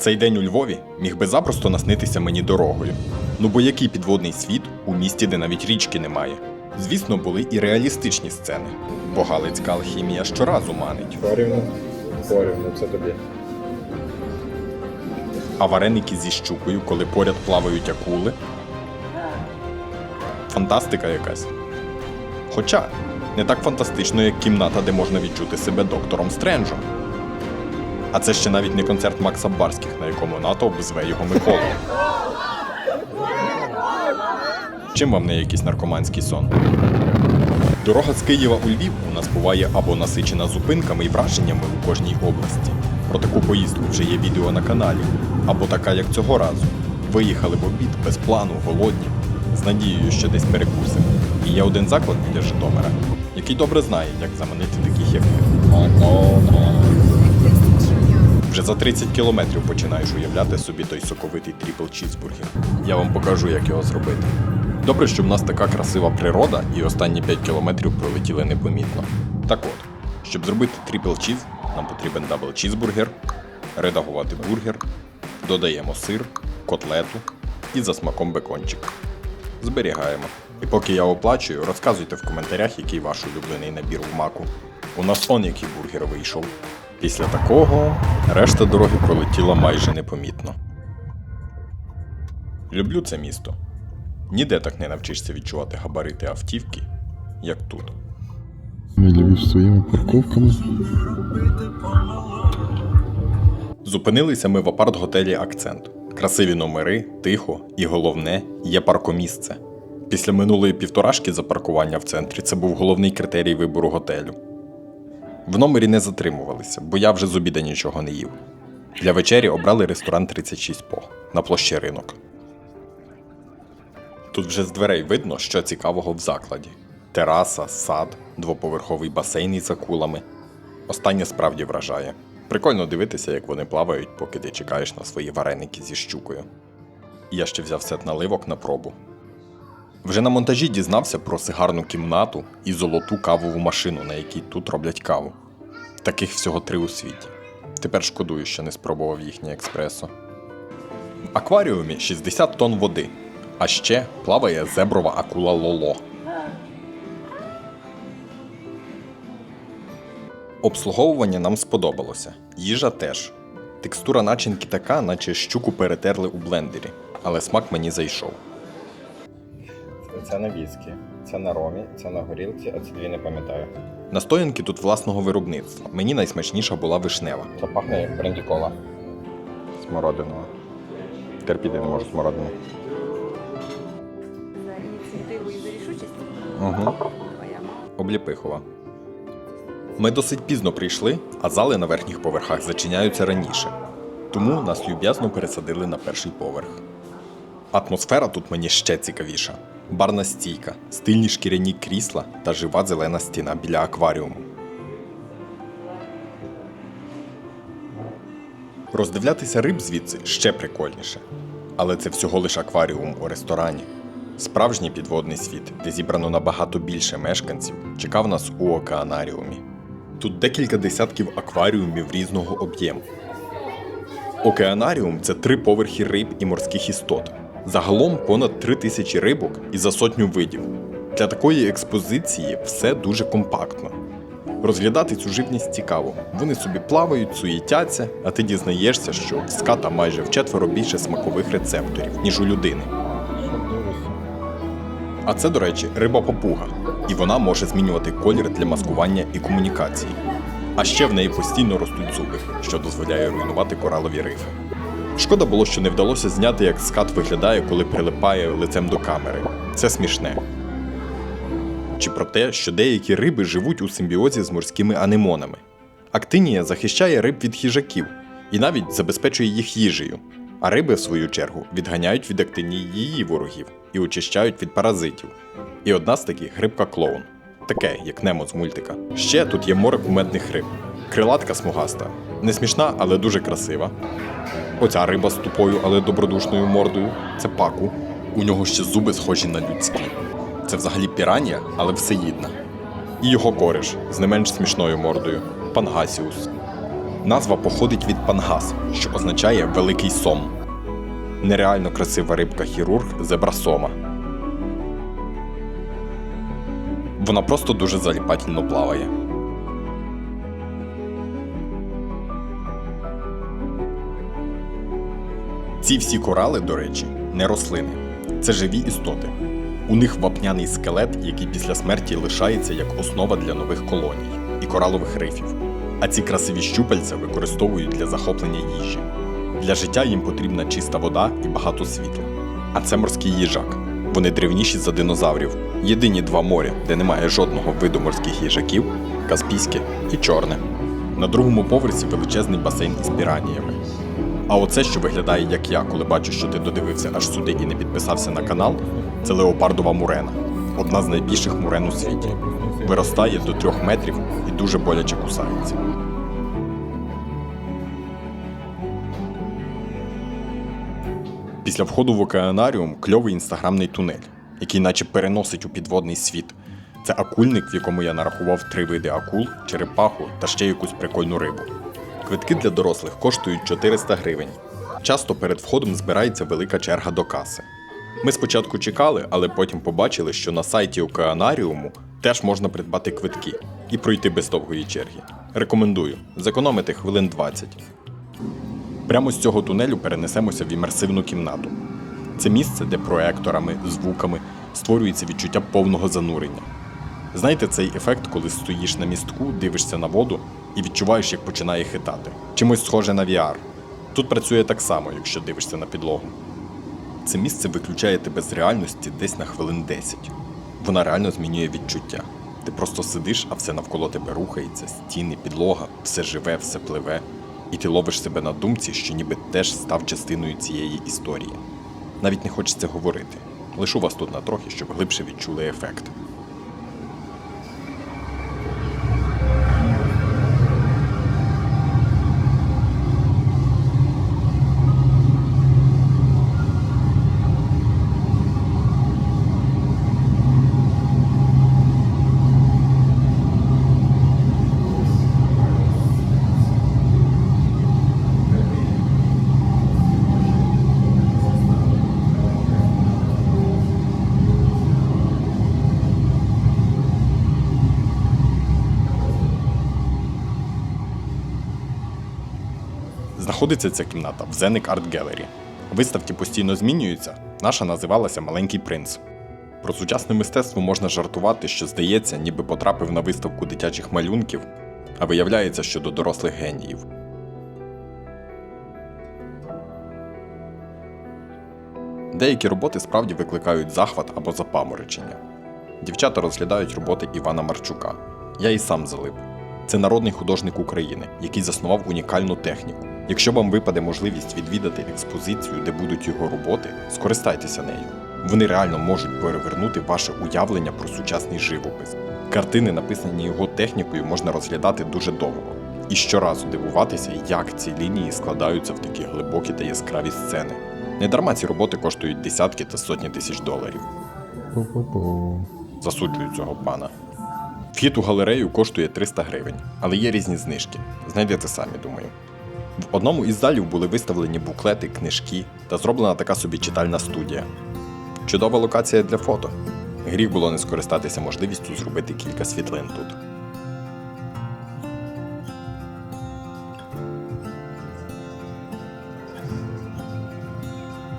Цей день у Львові міг би запросто наснитися мені дорогою. Ну бо який підводний світ у місті, де навіть річки немає? Звісно, були і реалістичні сцени, бо галицька алхімія щоразу манить. Порівну, порівну, це тобі. А вареники зі щукою, коли поряд плавають акули. Фантастика якась. Хоча не так фантастично, як кімната, де можна відчути себе доктором Стренджем. А це ще навіть не концерт Макса Барських, на якому натовп зве його Миколу. Чим вам не якийсь наркоманський сон? Дорога з Києва у Львів у нас буває або насичена зупинками і враженнями у кожній області. Про таку поїздку вже є відео на каналі, або така, як цього разу. Виїхали в обід без плану, голодні, з надією, що десь перекусимо. І є один заклад біля Житомира, який добре знає, як заманити таких, як ми. Вже за 30 кілометрів починаєш уявляти собі той соковитий тріпл чізбургер. Я вам покажу, як його зробити. Добре, що в нас така красива природа, і останні 5 кілометрів пролетіли непомітно. Так от, щоб зробити тріпл чіз, нам потрібен дабл чізбургер, редагувати бургер, додаємо сир, котлету і за смаком бекончик. Зберігаємо. І поки я оплачую, розказуйте в коментарях, який ваш улюблений набір в маку. У нас он який бургер вийшов. Після такого решта дороги пролетіла майже непомітно. Люблю це місто. Ніде так не навчишся відчувати габарити автівки, як тут. Львів своїми парковками. Зупинилися ми в апарт-готелі Акцент. Красиві номери, тихо і головне є паркомісце. Після минулої півторашки за паркування в центрі це був головний критерій вибору готелю. В номері не затримувалися, бо я вже з обіда нічого не їв. Для вечері обрали ресторан 36 пох на площі ринок. Тут вже з дверей видно, що цікавого в закладі: тераса, сад, двоповерховий басейн із акулами. Останнє справді вражає. Прикольно дивитися, як вони плавають, поки ти чекаєш на свої вареники зі щукою. Я ще взяв сет наливок на пробу. Вже на монтажі дізнався про сигарну кімнату і золоту кавову машину, на якій тут роблять каву. Таких всього три у світі. Тепер шкодую, що не спробував їхнє експресо. В акваріумі 60 тонн води, а ще плаває зеброва акула Лоло. Обслуговування нам сподобалося. Їжа теж. Текстура начинки така, наче щуку перетерли у блендері, але смак мені зайшов. Це на віскі, це на ромі, це на горілці, а ці дві не пам'ятаю. Настоянки тут власного виробництва. Мені найсмачніша була вишнева. Це пахне як брендікола. Смородинова. Терпіти не можу смородину. за ініціативу і за рішучість. Угу. Твоя. Обліпихова. Ми досить пізно прийшли, а зали на верхніх поверхах зачиняються раніше. Тому нас люб'язно пересадили на перший поверх. Атмосфера тут мені ще цікавіша. Барна стійка, стильні шкіряні крісла та жива зелена стіна біля акваріуму. Роздивлятися риб звідси ще прикольніше. Але це всього лише акваріум у ресторані. Справжній підводний світ, де зібрано набагато більше мешканців, чекав нас у океанаріумі. Тут декілька десятків акваріумів різного об'єму. Океанаріум це три поверхи риб і морських істот. Загалом понад три тисячі рибок і за сотню видів. Для такої експозиції все дуже компактно. Розглядати цю живність цікаво. Вони собі плавають, суєтяться, а ти дізнаєшся, що ската майже вчетверо більше смакових рецепторів, ніж у людини. А це, до речі, риба попуга, і вона може змінювати колір для маскування і комунікації. А ще в неї постійно ростуть зуби, що дозволяє руйнувати коралові рифи. Шкода було, що не вдалося зняти, як скат виглядає, коли прилипає лицем до камери. Це смішне. Чи про те, що деякі риби живуть у симбіозі з морськими анемонами. Актинія захищає риб від хижаків і навіть забезпечує їх їжею. А риби, в свою чергу, відганяють від актинії її ворогів і очищають від паразитів. І одна з таких рибка клоун. Таке, як Немо з мультика. Ще тут є море кумедних риб. Крилатка смугаста. Не смішна, але дуже красива. Оця риба з тупою, але добродушною мордою це паку. У нього ще зуби схожі на людські. Це взагалі піранія, але всеїдна. І його кореш з не менш смішною мордою пангасіус. Назва походить від пангас, що означає великий сом. Нереально красива рибка хірург зебрасома. Вона просто дуже заліпательно плаває. Ці всі корали, до речі, не рослини. Це живі істоти. У них вапняний скелет, який після смерті лишається як основа для нових колоній і коралових рифів. А ці красиві щупальця використовують для захоплення їжі. Для життя їм потрібна чиста вода і багато світла. А це морський їжак. Вони древніші за динозаврів. Єдині два моря, де немає жодного виду морських їжаків Каспійське і Чорне. На другому поверсі величезний басейн із піраніями. А оце, що виглядає як я, коли бачу, що ти додивився аж сюди і не підписався на канал, це леопардова мурена, одна з найбільших мурен у світі. Виростає до трьох метрів і дуже боляче кусається. Після входу в океанаріум кльовий інстаграмний тунель, який наче переносить у підводний світ. Це акульник, в якому я нарахував три види акул, черепаху та ще якусь прикольну рибу. Квитки для дорослих коштують 400 гривень. Часто перед входом збирається велика черга до каси. Ми спочатку чекали, але потім побачили, що на сайті океанаріуму теж можна придбати квитки і пройти без довгої черги. Рекомендую зекономити хвилин 20. Прямо з цього тунелю перенесемося в імерсивну кімнату. Це місце, де проекторами, звуками створюється відчуття повного занурення. Знаєте цей ефект, коли стоїш на містку, дивишся на воду і відчуваєш, як починає хитати. Чимось схоже на VR. Тут працює так само, якщо дивишся на підлогу. Це місце виключає тебе з реальності десь на хвилин 10. Вона реально змінює відчуття. Ти просто сидиш, а все навколо тебе рухається, стіни, підлога, все живе, все пливе, і ти ловиш себе на думці, що ніби теж став частиною цієї історії. Навіть не хочеться говорити. Лишу вас тут на трохи, щоб глибше відчули ефект. Знаходиться ця кімната в Зеник Арт Gallery. Виставки постійно змінюються. Наша називалася Маленький принц. Про сучасне мистецтво можна жартувати, що здається, ніби потрапив на виставку дитячих малюнків, а виявляється, що до дорослих геніїв. Деякі роботи справді викликають захват або запаморочення. Дівчата розглядають роботи Івана Марчука. Я і сам залип. Це народний художник України, який заснував унікальну техніку. Якщо вам випаде можливість відвідати експозицію, де будуть його роботи, скористайтеся нею. Вони реально можуть перевернути ваше уявлення про сучасний живопис. Картини, написані його технікою, можна розглядати дуже довго. І щоразу дивуватися, як ці лінії складаються в такі глибокі та яскраві сцени. Недарма ці роботи коштують десятки та сотні тисяч доларів. Засуджую цього пана. Вхід у галерею коштує 300 гривень, але є різні знижки. Знайдете самі, думаю. В одному із залів були виставлені буклети, книжки та зроблена така собі читальна студія. Чудова локація для фото. Гріх було не скористатися можливістю зробити кілька світлин тут.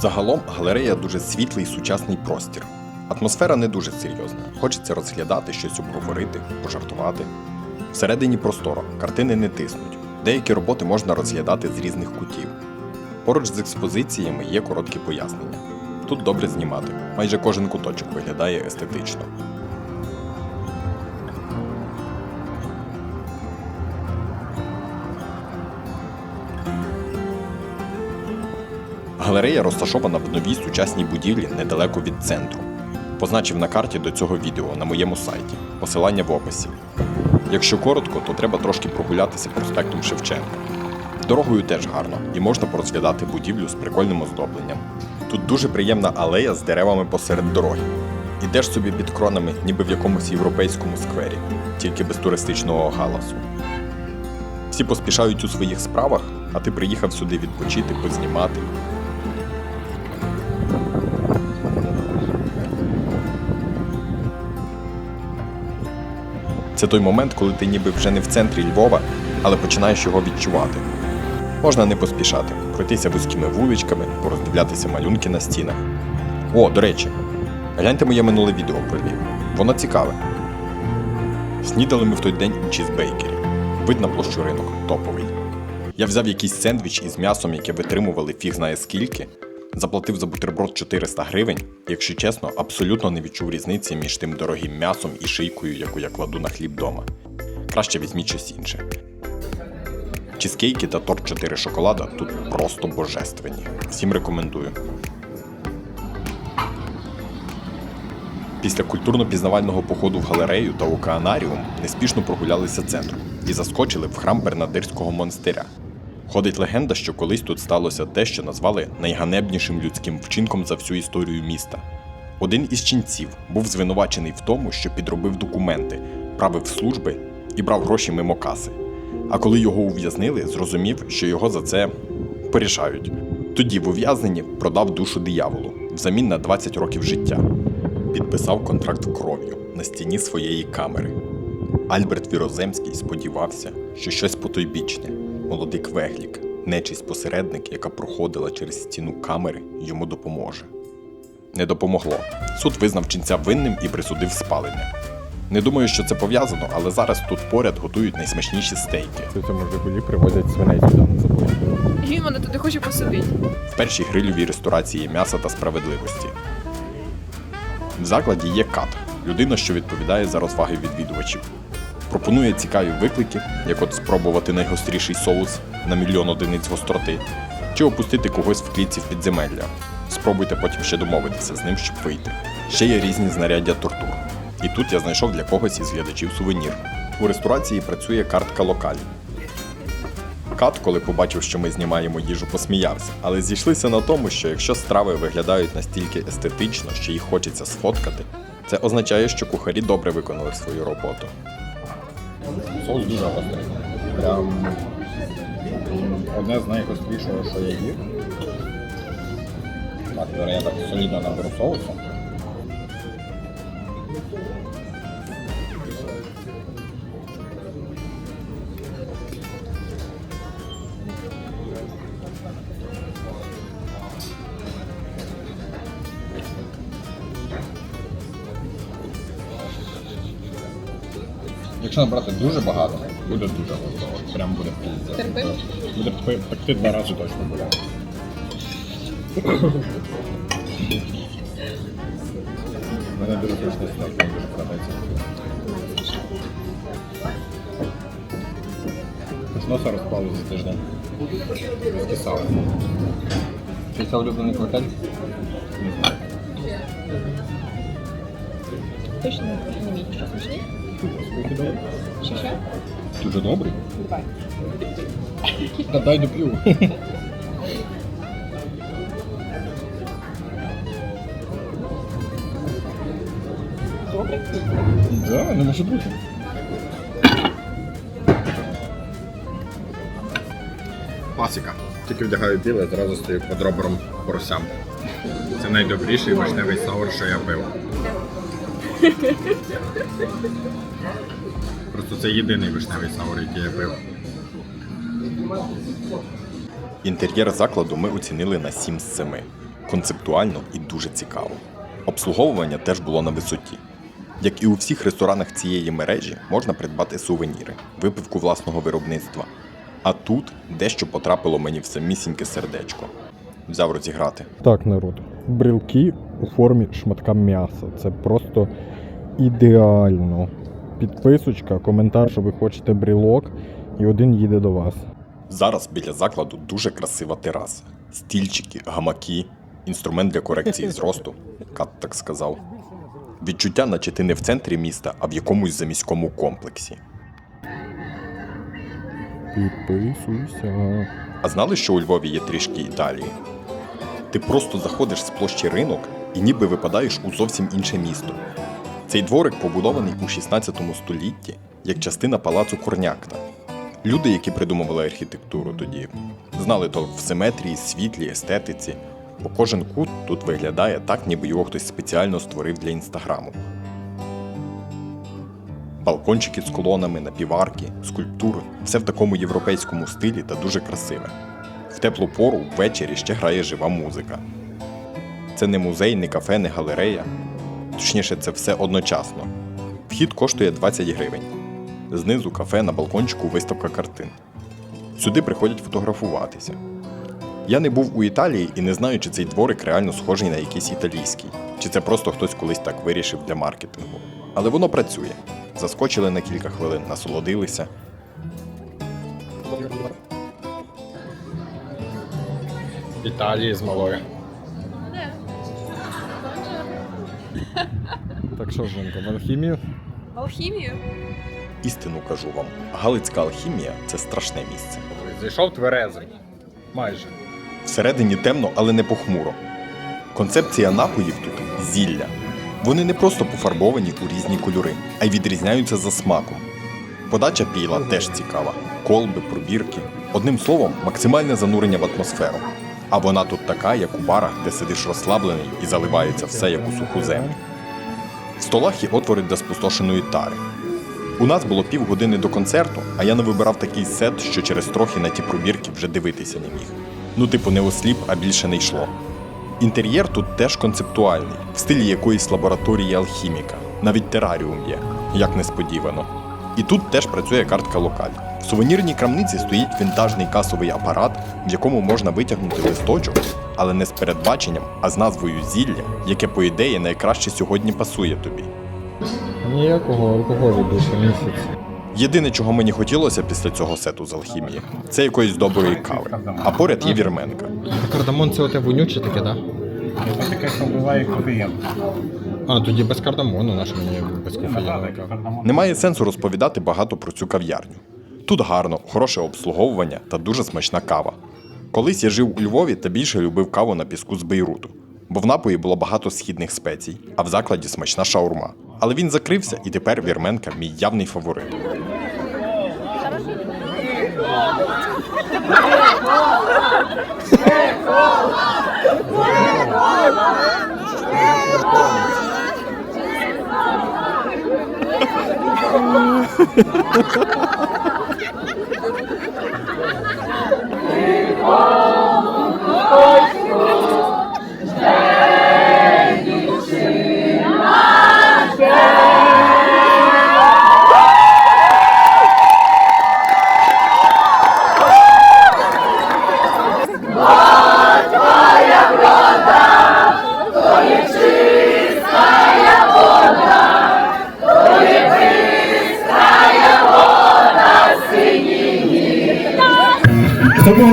Загалом галерея дуже світлий сучасний простір. Атмосфера не дуже серйозна. Хочеться розглядати щось обговорити, пожартувати. Всередині просторо, картини не тиснуть. Деякі роботи можна розглядати з різних кутів. Поруч з експозиціями є короткі пояснення. Тут добре знімати. Майже кожен куточок виглядає естетично. Галерея розташована в новій сучасній будівлі недалеко від центру. Позначив на карті до цього відео на моєму сайті. Посилання в описі. Якщо коротко, то треба трошки прогулятися проспектом Шевченка. Дорогою теж гарно, і можна порозглядати будівлю з прикольним оздобленням. Тут дуже приємна алея з деревами посеред дороги. Ідеш собі під кронами, ніби в якомусь європейському сквері, тільки без туристичного галасу. Всі поспішають у своїх справах, а ти приїхав сюди відпочити, познімати. Це той момент, коли ти ніби вже не в центрі Львова, але починаєш його відчувати. Можна не поспішати, пройтися вузькими вуличками, пороздивлятися малюнки на стінах. О, до речі, гляньте моє минуле відео про Львів. Воно цікаве. Снідали ми в той день у чізбейкері. Вид на площу ринок топовий. Я взяв якийсь сендвіч із м'ясом, яке витримували фіг знає скільки, заплатив за бутерброд 400 гривень, якщо чесно, абсолютно не відчув різниці між тим дорогим м'ясом і шийкою, яку я кладу на хліб дома. Краще візьміть щось інше. Чізкейки та торт 4 шоколада тут просто божественні. Всім рекомендую. Після культурно-пізнавального походу в галерею та океанаріум неспішно прогулялися центром і заскочили в храм Бернадирського монастиря. Ходить легенда, що колись тут сталося те, що назвали найганебнішим людським вчинком за всю історію міста. Один із ченців був звинувачений в тому, що підробив документи, правив служби і брав гроші мимо каси. А коли його ув'язнили, зрозумів, що його за це порішають. Тоді в ув'язненні продав душу дияволу взамін на 20 років життя. Підписав контракт кров'ю на стіні своєї камери. Альберт Віроземський сподівався, що щось потойбічне, молодий квеглік, нечисть посередник, яка проходила через стіну камери, йому допоможе. Не допомогло. Суд визнав ченця винним і присудив спалення. Не думаю, що це пов'язано, але зараз тут поряд готують найсмачніші стейки. В цьому Жигулі привозять свиней сюди на забой. Він мене туди хоче посадити. в першій грильовій ресторації м'яса та справедливості. В закладі є кат, людина, що відповідає за розваги відвідувачів. Пропонує цікаві виклики, як от спробувати найгостріший соус на мільйон одиниць гостроти, чи опустити когось в клітці в підземелля. Спробуйте потім ще домовитися з ним, щоб вийти. Ще є різні знаряддя тортур. І тут я знайшов для когось із глядачів сувенір. У ресторації працює картка локаль. Кат, коли побачив, що ми знімаємо їжу, посміявся, але зійшлися на тому, що якщо страви виглядають настільки естетично, що їх хочеться сфоткати, це означає, що кухарі добре виконали свою роботу. Соус дуже гострий. Прям одне з найгострішого, що я їв. Так, тепер я так солідно наберу соусу. Якщо набрати дуже багато, буде дуже гостро. От Прям буде пізда. Терпимо? Буде пе- пекти два рази точно буде. Мене дуже смачний стейк, мені дуже подобається. Хоч носа розпали за тиждень. Розкисали. Чи це улюблений коктейль? Не знаю. Точно не мій. Що смачний? Ще що? Дуже добрий. Давай. Та дай доп'ю. Добре. Да, не може бути. Класика. Тільки вдягаю біле, зразу стою під робером поросям. Це найдобріший вишневий саур, що я пив. Просто це єдиний вишневий саур, який я пив. Інтер'єр закладу ми оцінили на 7 з 7. Концептуально і дуже цікаво. Обслуговування теж було на висоті. Як і у всіх ресторанах цієї мережі, можна придбати сувеніри, випивку власного виробництва. А тут дещо потрапило мені в самісіньке сердечко. Взяв розіграти. Так, народ. Брілки у формі шматка м'яса. Це просто ідеально. Підписочка, коментар, що ви хочете брілок, і один їде до вас. Зараз біля закладу дуже красива тераса. Стільчики, гамаки, інструмент для корекції зросту. Кат так сказав. Відчуття, наче ти не в центрі міста, а в якомусь заміському комплексі. Підписуйся. А знали, що у Львові є трішки Італії? Ти просто заходиш з площі ринок і ніби випадаєш у зовсім інше місто. Цей дворик побудований у 16 столітті як частина палацу Корнякна. Люди, які придумували архітектуру тоді, знали толк в симетрії, світлі, естетиці, бо кожен кут тут виглядає так, ніби його хтось спеціально створив для інстаграму. Балкончики з колонами, напіварки, скульптури все в такому європейському стилі та дуже красиве. В теплу пору ввечері ще грає жива музика. Це не музей, не кафе, не галерея. Точніше, це все одночасно. Вхід коштує 20 гривень. Знизу кафе на балкончику виставка картин. Сюди приходять фотографуватися. Я не був у Італії і не знаю, чи цей дворик реально схожий на якийсь італійський, чи це просто хтось колись так вирішив для маркетингу. Але воно працює. Заскочили на кілька хвилин, насолодилися. Італії з малої. Так що, Жінка, в алхімію? Алхімію? Істину кажу вам, Галицька алхімія це страшне місце. Зайшов тверезий. Майже. Всередині темно, але не похмуро. Концепція напоїв тут зілля. Вони не просто пофарбовані у різні кольори, а й відрізняються за смаком. Подача піла теж цікава. Колби, пробірки. Одним словом, максимальне занурення в атмосферу. А вона тут така, як у барах, де сидиш розслаблений і заливається все як у суху землю. В столах є отвори для спустошеної тари. У нас було півгодини до концерту, а я не вибирав такий сет, що через трохи на ті пробірки вже дивитися не міг. Ну, типу, не осліп, а більше не йшло. Інтер'єр тут теж концептуальний, в стилі якоїсь лабораторії алхіміка. Навіть тераріум є, як несподівано. І тут теж працює картка локаль. В сувенірній крамниці стоїть вінтажний касовий апарат, в якому можна витягнути листочок, але не з передбаченням, а з назвою зілля, яке, по ідеї, найкраще сьогодні пасує тобі. Ніякого алкоголю більше місяць. Єдине, чого мені хотілося після цього сету з алхімії, це якоїсь доброї кави. А поряд є вірменка. Кардамон це оте вонюче таке, так? Це таке, що вбиває кофеїн. А, тоді без кардамону, наш мені без кофеїну. Немає сенсу розповідати багато про цю кав'ярню. Тут гарно, хороше обслуговування та дуже смачна кава. Колись я жив у Львові та більше любив каву на піску з Бейруту, бо в напої було багато східних спецій, а в закладі смачна шаурма. Але він закрився, і тепер вірменка мій явний фаворит.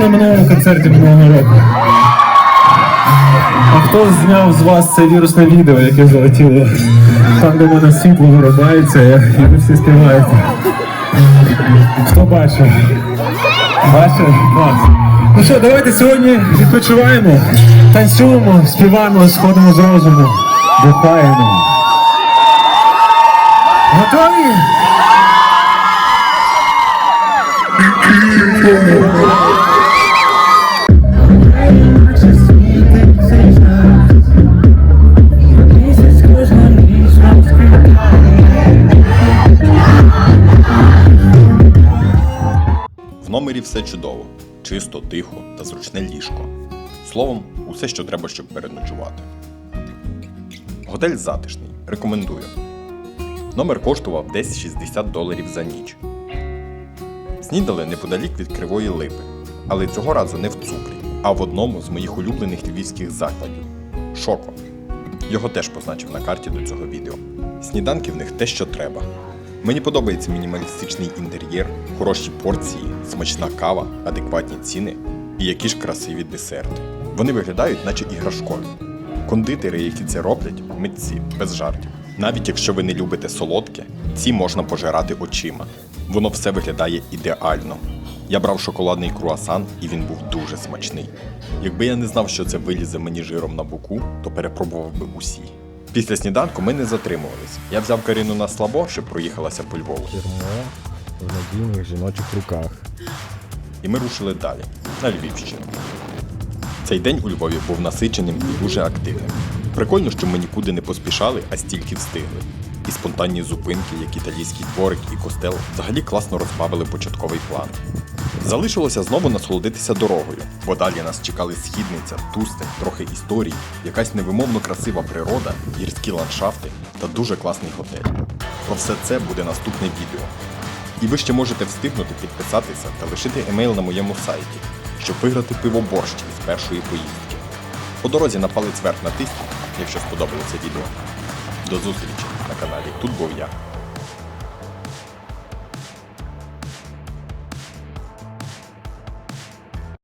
На минулому концерті минулого року? А хто зняв з вас це вірусне відео, яке залетіло? Там, де мене світло вирубається, і ви всі співаєте. Хто бачив? Бачив? Клас. Ну що, давайте сьогодні відпочиваємо, танцюємо, співаємо, сходимо з розуму, дихаємо. Готові? Чисто, тихо та зручне ліжко. Словом, усе, що треба, щоб переночувати. Готель затишний. Рекомендую. Номер коштував десь 60 доларів за ніч. Снідали неподалік від кривої липи, але цього разу не в цукрі, а в одному з моїх улюблених львівських закладів Шоко. Його теж позначив на карті до цього відео. Сніданки в них те, що треба. Мені подобається мінімалістичний інтер'єр, хороші порції, смачна кава, адекватні ціни і які ж красиві десерти. Вони виглядають, наче іграшкові. Кондитери, які це роблять, митці, без жартів. Навіть якщо ви не любите солодке, ці можна пожирати очима. Воно все виглядає ідеально. Я брав шоколадний круасан, і він був дуже смачний. Якби я не знав, що це вилізе мені жиром на боку, то перепробував би усі. Після сніданку ми не затримувались. Я взяв Карину на слабо, щоб проїхалася по Львову. Кермо, в надійних жіночих руках. І ми рушили далі, на Львівщину. Цей день у Львові був насиченим і дуже активним. Прикольно, що ми нікуди не поспішали, а стільки встигли. І спонтанні зупинки, як італійський дворик і костел взагалі класно розбавили початковий план. Залишилося знову насолодитися дорогою, бо далі нас чекали східниця, тустень, трохи історій, якась невимовно красива природа, гірські ландшафти та дуже класний готель. Про все це буде наступне відео. І ви ще можете встигнути підписатися та лишити емейл на моєму сайті, щоб виграти пивоборщ із першої поїздки. По дорозі на палець вверх натисніть, якщо сподобалося відео. До зустрічі на каналі Тут був я.